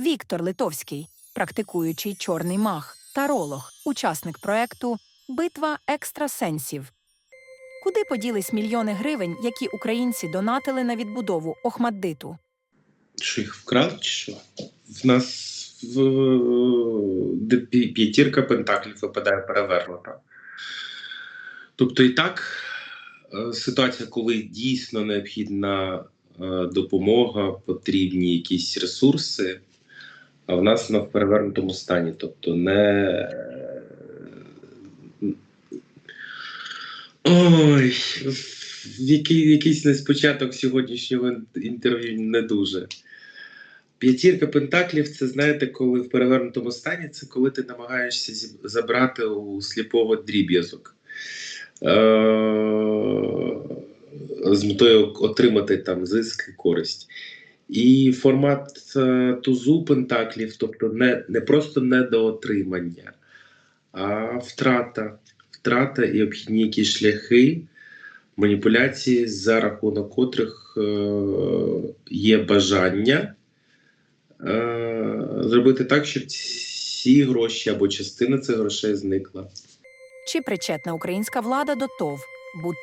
Віктор Литовський, практикуючий чорний маг, таролог, учасник проекту Битва екстрасенсів. Куди поділись мільйони гривень, які українці донатили на відбудову Охмаддиту? Що їх вкрали чи що? В нас в, п'ятірка пентаклів випадає перевернута. Тобто, і так, е, ситуація, коли дійсно необхідна е, допомога, потрібні якісь ресурси, а в нас вона в перевернутому стані. Тобто не. Ой, який, якийсь на початок сьогоднішнього інтерв'ю не дуже. П'ятірка пентаклів це знаєте, коли в перевернутому стані, це коли ти намагаєшся забрати у сліпого дріб'язок. Е- з метою отримати там зиск і користь. І формат е, тузу пентаклів, тобто не, не просто недоотримання, а втрата. Втрата і обхідні якісь шляхи маніпуляції, за рахунок котрих е, є бажання е, зробити так, щоб ці гроші або частина цих грошей зникла. Чи причетна українська влада до ТОВ Буд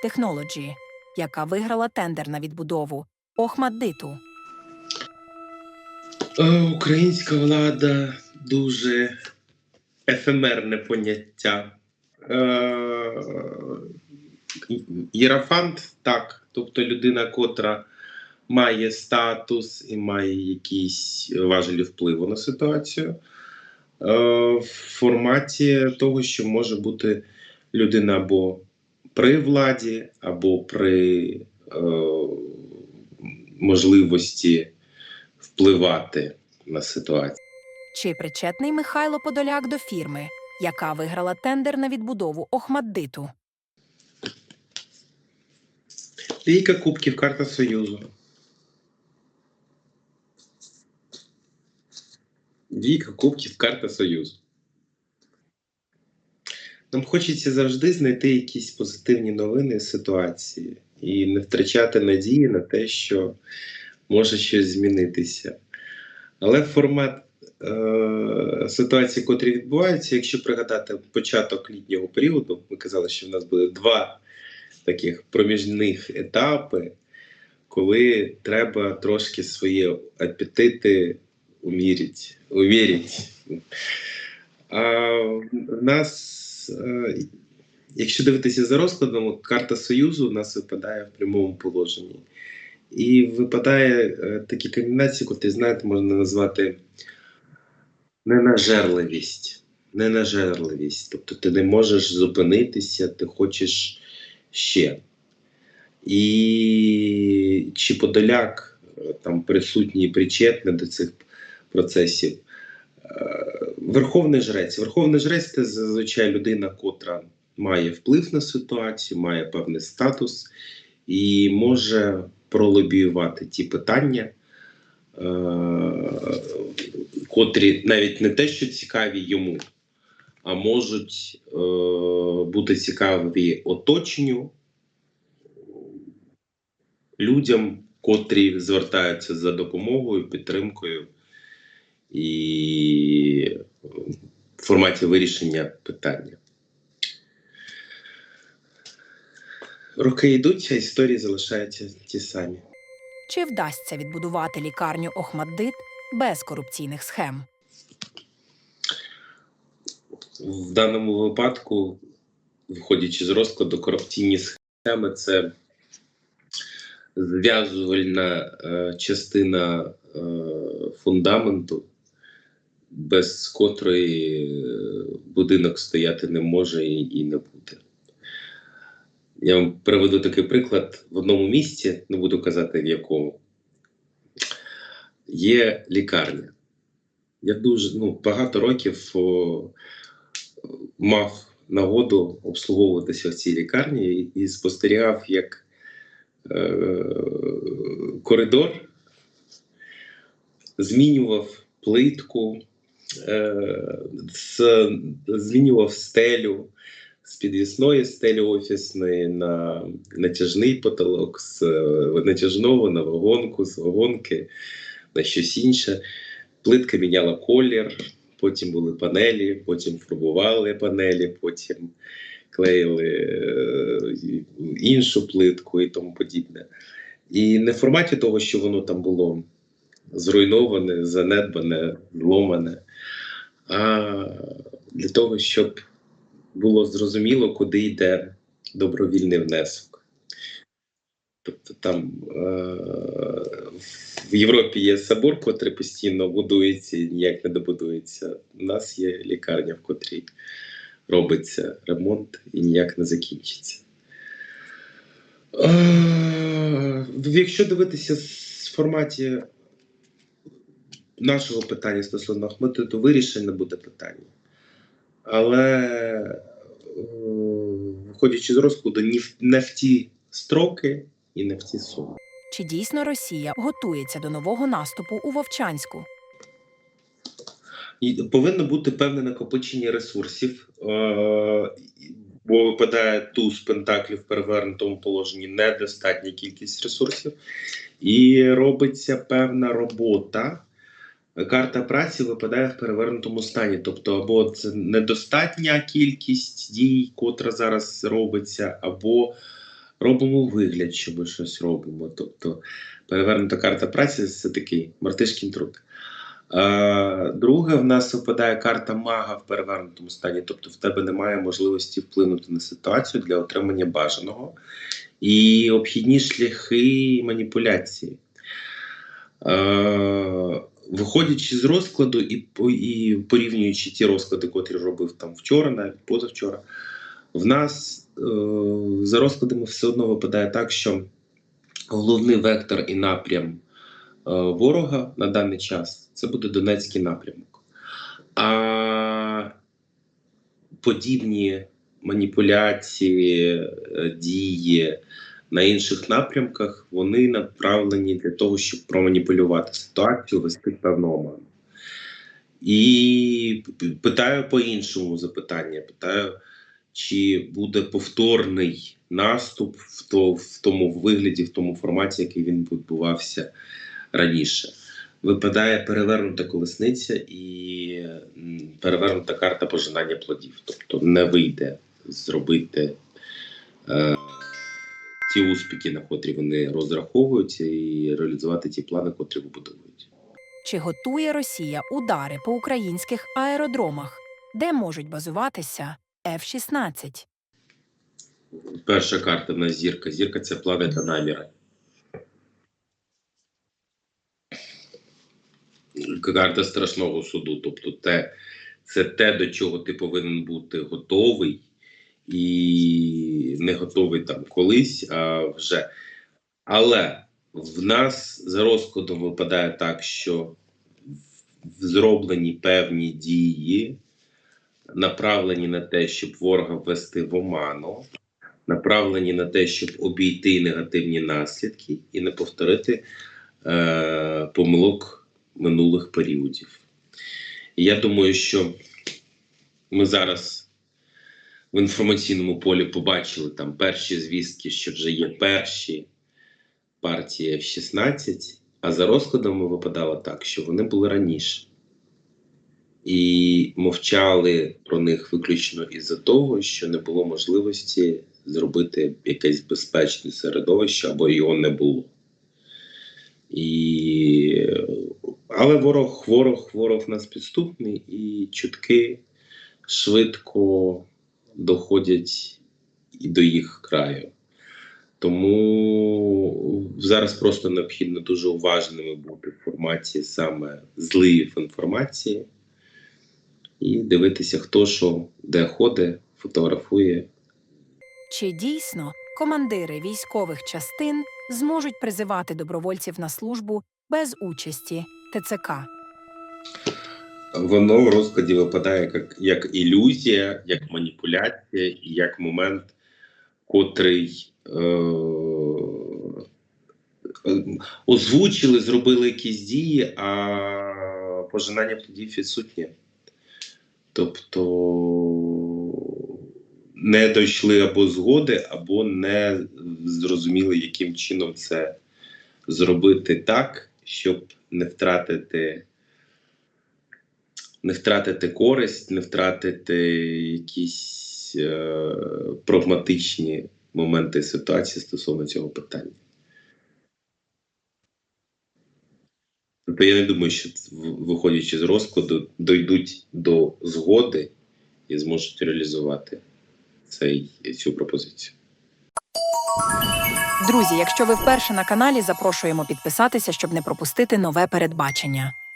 яка виграла тендер на відбудову Охмаддиту? Е, Українська влада дуже ефемерне поняття. Е, Єрафант так, тобто людина, котра має статус і має якісь важелі впливу на ситуацію. Е, В форматі того, що може бути людина або при владі, або при можливості впливати на ситуацію. Чи причетний Михайло Подоляк до фірми, яка виграла тендер на відбудову Охмаддиту? Трійка кубків, карта Союзу. Двійка кубків, карта Союзу. Нам хочеться завжди знайти якісь позитивні новини з ситуації і не втрачати надії на те, що може щось змінитися. Але формат е- ситуації, котрі відбуваються, якщо пригадати початок літнього періоду, ми казали, що в нас буде два таких проміжних етапи, коли треба трошки свої апетити умірити. умірити. А в нас, е, якщо дивитися за розкладом, карта Союзу у нас випадає в прямому положенні. І випадає е, такі комбінації, котрі, знаєте, можна назвати ненажерливість. Ненажерливість. Тобто ти не можеш зупинитися, ти хочеш ще. І чи Подоляк е, там присутній і причетний до цих процесів. Е, Верховний жрець. Верховний жрець це зазвичай людина, котра має вплив на ситуацію, має певний статус і може пролобіювати ті питання, е, котрі навіть не те, що цікаві йому, а можуть е, бути цікаві оточенню людям, котрі звертаються за допомогою, підтримкою і в форматі вирішення питання. Роки йдуть, а історії залишаються ті самі. Чи вдасться відбудувати лікарню Охмаддит без корупційних схем? В даному випадку, виходячи з розкладу, корупційні схеми це зв'язувальна е, частина е, фундаменту, без котрої е, будинок стояти не може і, і не буде. Я вам приведу такий приклад в одному місці, не буду казати в якому. Є лікарня. Я дуже ну, багато років о, мав нагоду обслуговуватися в цій лікарні і, і спостерігав, як е, коридор змінював плитку, е, з, змінював стелю з підвісної стелі офісної на натяжний потолок, з е, натяжного на вагонку, з вагонки на щось інше. плитка міняла колір, потім були панелі, потім фарбували панелі, потім клеїли е, іншу плитку і тому подібне. І не в форматі того, що воно там було зруйноване, занедбане, зломане, а для того, щоб було зрозуміло, куди йде добровільний внесок. Тобто там е- в Європі є собор, котрий постійно будується і ніяк не добудується. У нас є лікарня, в котрій робиться ремонт і ніяк не закінчиться. Е, Якщо дивитися з форматі нашого питання стосовно Ахмету, то вирішення буде питання. Але е, виходячи з розкладу, ні не в ті строки і не в ті суми. Чи дійсно Росія готується до нового наступу у Вовчанську? І повинно бути певне накопичення ресурсів, е, бо випадає туз пентаклів в перевернутому положенні недостатня кількість ресурсів, і робиться певна робота. Карта праці випадає в перевернутому стані. Тобто, або це недостатня кількість дій, котра зараз робиться, або робимо вигляд, що ми щось робимо. Тобто, перевернута карта праці це такий мартишкін труд. Друге, в нас випадає карта мага в перевернутому стані, тобто в тебе немає можливості вплинути на ситуацію для отримання бажаного і обхідні шляхи маніпуляції. Виходячи з розкладу і, і порівнюючи ті розклади, котрі робив там вчора, навіть позавчора, в нас е, за розкладами все одно випадає так, що головний вектор і напрям е, ворога на даний час це буде Донецький напрямок. А подібні маніпуляції, е, дії на інших напрямках вони направлені для того, щоб проманіпулювати ситуацію, вести певну оману. І питаю по-іншому запитання: питаю, чи буде повторний наступ в, то, в тому вигляді, в тому форматі, який він відбувався раніше. Випадає перевернута колесниця і перевернута карта пожинання плодів. Тобто не вийде зробити е, ті успіхи, на котрі вони розраховуються, і реалізувати ті плани, котрі вибудовують. Чи готує Росія удари по українських аеродромах, де можуть базуватися F-16? Перша карта в нас зірка. Зірка це планета наміра. Карта страшного суду. Тобто, те, це те, до чого ти повинен бути готовий, і не готовий там колись, а вже. Але в нас за розкладом випадає так, що зроблені певні дії, направлені на те, щоб ворога ввести в оману, направлені на те, щоб обійти негативні наслідки і не повторити е, помилок минулих періодів. І я думаю, що ми зараз в інформаційному полі побачили там перші звістки, що вже є перші партії F-16, а за розкладами випадало так, що вони були раніше. І мовчали про них виключно із-за того, що не було можливості зробити якесь безпечне середовище або його не було. І... Але ворог, ворог, ворог нас підступний, і чутки швидко доходять і до їх краю. Тому зараз просто необхідно дуже уважними бути в форматі саме зливів інформації і дивитися, хто що де ходить, фотографує. Чи дійсно командири військових частин зможуть призивати добровольців на службу без участі ТЦК? Воно в розкладі випадає як, як ілюзія, як маніпуляція як момент, котрий е- озвучили, зробили якісь дії, а пожинання плодів відсутнє. Тобто не дійшли або згоди, або не зрозуміли, яким чином це зробити так, щоб не втратити не втратити користь, не втратити якісь е, прагматичні моменти ситуації стосовно цього питання. Тобто я не думаю, що виходячи з розкладу, дойдуть до згоди і зможуть реалізувати цей, цю пропозицію. Друзі, якщо ви вперше на каналі, запрошуємо підписатися, щоб не пропустити нове передбачення.